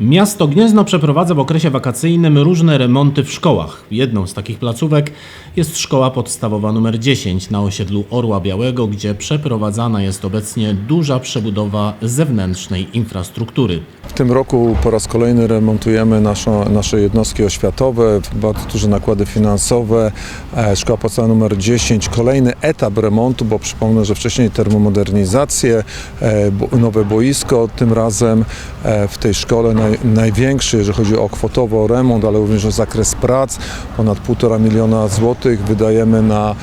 Miasto Gniezno przeprowadza w okresie wakacyjnym różne remonty w szkołach. Jedną z takich placówek jest szkoła podstawowa nr 10 na osiedlu Orła Białego, gdzie przeprowadzana jest obecnie duża przebudowa zewnętrznej infrastruktury. W tym roku po raz kolejny remontujemy naszą, nasze jednostki oświatowe, bardzo duże nakłady finansowe. E, Szkoła podstawowa nr 10, kolejny etap remontu, bo przypomnę, że wcześniej termomodernizację, e, nowe boisko, tym razem e, w tej szkole naj, największy, jeżeli chodzi o kwotowo remont, ale również o zakres prac, ponad 1,5 miliona złotych wydajemy na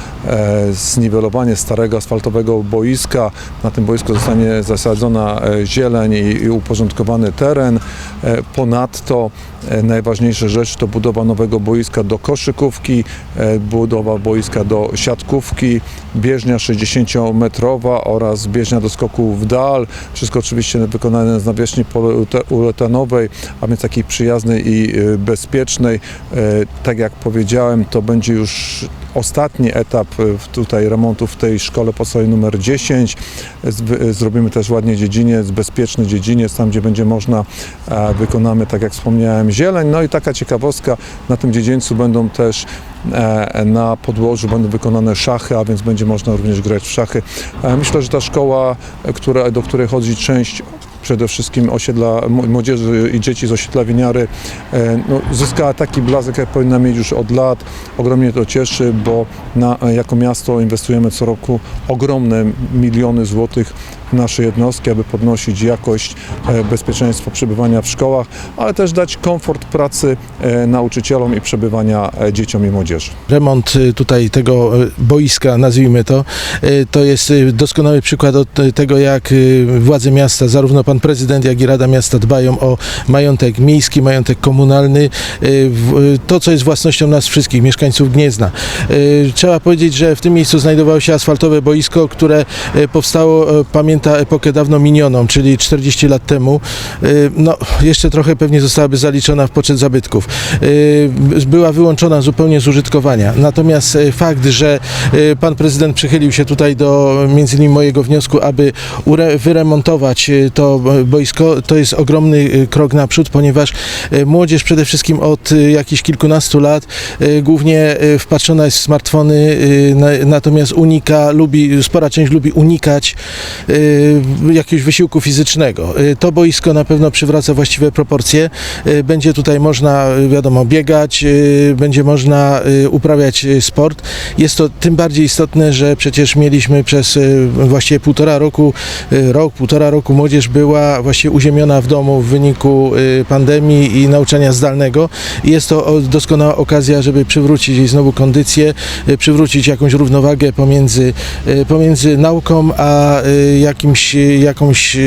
zniwelowanie starego asfaltowego boiska. Na tym boisku zostanie zasadzona zieleń i, i uporządkowany teren. E, Ponadto e, najważniejsza rzecz to budowa nowego boiska do koszykówki, e, budowa boiska do siatkówki, bieżnia 60-metrowa oraz bieżnia do skoku w dal. Wszystko oczywiście wykonane z nawierzchni poliuretanowej, a więc takiej przyjaznej i bezpiecznej. Tak jak powiedziałem, to będzie już ostatni etap w- tutaj remontu w tej szkole podstawowej numer 10. Z- e, Zrobimy też ładnie dziedziniec, bezpieczny dziedziniec, tam gdzie będzie można, wykonamy, tak jak wspomniałem, zieleń. No i taka ciekawostka, na tym dziedzińcu będą też e, na podłożu będą wykonane szachy, a więc będzie można również grać w szachy. E, Myślę, że ta szkoła, e, która, do której chodzi część przede wszystkim osiedla młodzieży i dzieci z osiedla Winiary e, no, zyskała taki blask, jak powinna mieć już od lat. Ogromnie to cieszy, bo na, jako miasto inwestujemy co roku ogromne miliony złotych w nasze jednostki, aby podnosić jakość, e, bezpieczeństwo przebywania w szkołach, ale też dać komfort pracy e, nauczycielom i przebywania e, dzieciom i młodzieży. remont tutaj tego boiska, nazwijmy to, to jest doskonały przykład od tego, jak władze miasta, zarówno pan prezydent, jak i Rada Miasta dbają o majątek miejski, majątek komunalny, w- y, to, co jest własnością nas wszystkich, mieszkańców Gniezna. Y, Trzeba powiedzieć, że w tym miejscu znajdowało się asfaltowe boisko, które powstało, pamięta epokę dawno minioną, czyli 40 lat temu. No, jeszcze trochę pewnie zostałaby zaliczona w poczet zabytków. Była wyłączona zupełnie z użytkowania. Natomiast fakt, że pan prezydent przychylił się tutaj do między innymi mojego wniosku, aby wyremontować to boisko, to jest ogromny y, krok naprzód, ponieważ y, młodzież przede wszystkim od y, jakichś kilkunastu lat głównie wpatrzona jest w smartfony, na- natomiast unika, lubi, spora część lubi unikać jakiegoś wysiłku fizycznego. To boisko na pewno przywraca właściwe proporcje. Będzie tutaj można, wiadomo, biegać, będzie można uprawiać sport. Jest to tym bardziej istotne, że przecież mieliśmy przez właściwie półtora roku, rok, półtora roku młodzież była właściwie uziemiona w domu w wyniku y, pandemii i nauczania zdalnego. Jest to doskonała okazja, żeby przywrócić jej znowu kondycję, y, przywrócić jakąś równowagę pomiędzy, y, pomiędzy nauką a jakimś, jakąś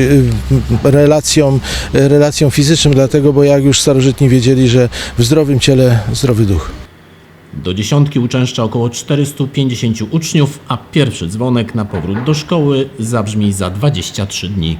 relacją, relacją fizyczną, dlatego, bo jak już starożytni wiedzieli, że w zdrowym ciele zdrowy duch. Do dziesiątki uczęszcza około 450 uczniów, a pierwszy dzwonek na powrót do szkoły zabrzmi za 23 dni.